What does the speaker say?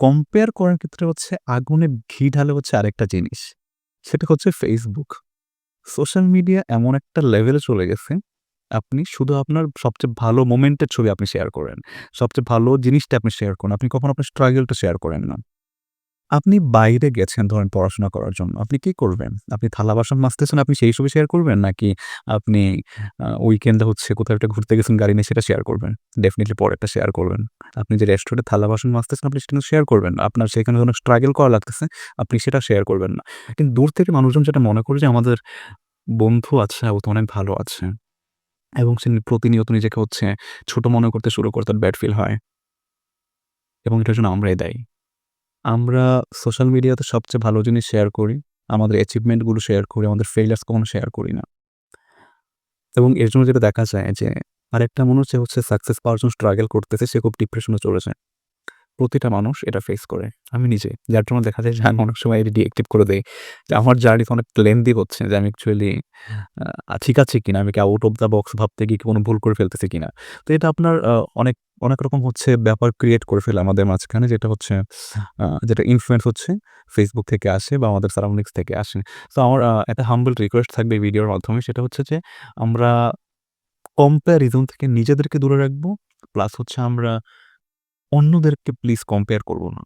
Compare করার ক্ষেত্রে হচ্ছে আগুনে ঘি ঢালে হচ্ছে আরেকটা জিনিস। সেটা হচ্ছে ফেসবুক সোশ্যাল মিডিয়া এমন একটা লেভেলে চলে গেছে, আপনি শুধু আপনার সবচেয়ে ভালো মোমেন্টের ছবি আপনি শেয়ার করেন। সবচেয়ে ভালো জিনিসটা আপনি শেয়ার করেন। আপনি কখনো আপনার স্ট্রাগলটা শেয়ার করেন না। আপনি বাইরে গেছেন ধরেন পড়াশোনা করার জন্য। আপনি কি করবেন? আপনি থালা-বাসন মাজতেছেন, আপনি সেই ছবি শেয়ার করবেন? নাকি আপনি উইকেন্ডে হচ্ছে কোথাও একটা ঘুরতে গেছেন গাড়ি নিয়ে সেটা শেয়ার করবেন? ডেফিনিটলি পরেরটা শেয়ার করবেন। আপনি যে রেস্টুরেন্টে থালা-বাসন মাজতেছেন আপনি সেটা শেয়ার করবেন না। আপনার সেখানে অনেক স্ট্রাগল করা লাগতেছে, আপনি সেটা শেয়ার করবেন না। কিন্তু দূর থেকে মানুষজন যেটা মনে করে যে আমাদের বন্ধু আছে, ও তো অনেক ভালো আছে। এবং সে প্রতিনিয়ত নিজেকে হচ্ছে ছোট মনে করতে শুরু করে তার ব্যাড ফিল হয়। এবং এটার জন্য আমরাই দায়ী। আমরা সোশ্যাল মিডিয়াতে সবচেয়ে ভালো জিনিস শেয়ার করি। আমাদের অ্যাচিভমেন্টগুলো শেয়ার করি। আমাদের ফেইলিউরস কখনো শেয়ার করি না। এবং এর জন্য যেটা দেখা যায় যে আরেকটা মানুষ যে হচ্ছে সাকসেস পাওয়ার জন্য স্ট্রাগল করতেছে সে খুব ডিপ্রেশনে চলেছে প্রতিটা মানুষ এটা ফেস করে। আমি নিজে। যার জন্য দেখা যায় যে আমি অনেক সময় এটা ডিএক্টিভ করে দেই। যে আমার জার্নিটা অনেক লেন্দি হচ্ছে যে আমি অ্যাকচুয়ালি ঠিক আছে কিনা? আমি কি আউট অফ দ্য বক্স ভাবতে গিয়ে কোনো ভুল করে ফেলতেছি কিনা? তো এটা আপনার অনেক, অনেক রকম হচ্ছে ব্যাপার ক্রিয়েট করে ফেলে আমাদের মাঝখানে, যেটা হচ্ছে যেটা ইনফ্লুয়েন্স হচ্ছে ফেসবুক থেকে আসে বা আমাদের সারাউন্ডিংস থেকে আসে। তো আমার একটা হাম্বল রিকোয়েস্ট থাকবে এই ভিডিওর মাধ্যমে, সেটা হচ্ছে যে আমরা কম্প্যারিজন থেকে নিজেদেরকে দূরে রাখব। প্লাস হচ্ছে আমরা অন্যদেরকে প্লিজ কম্পেয়ার করব না।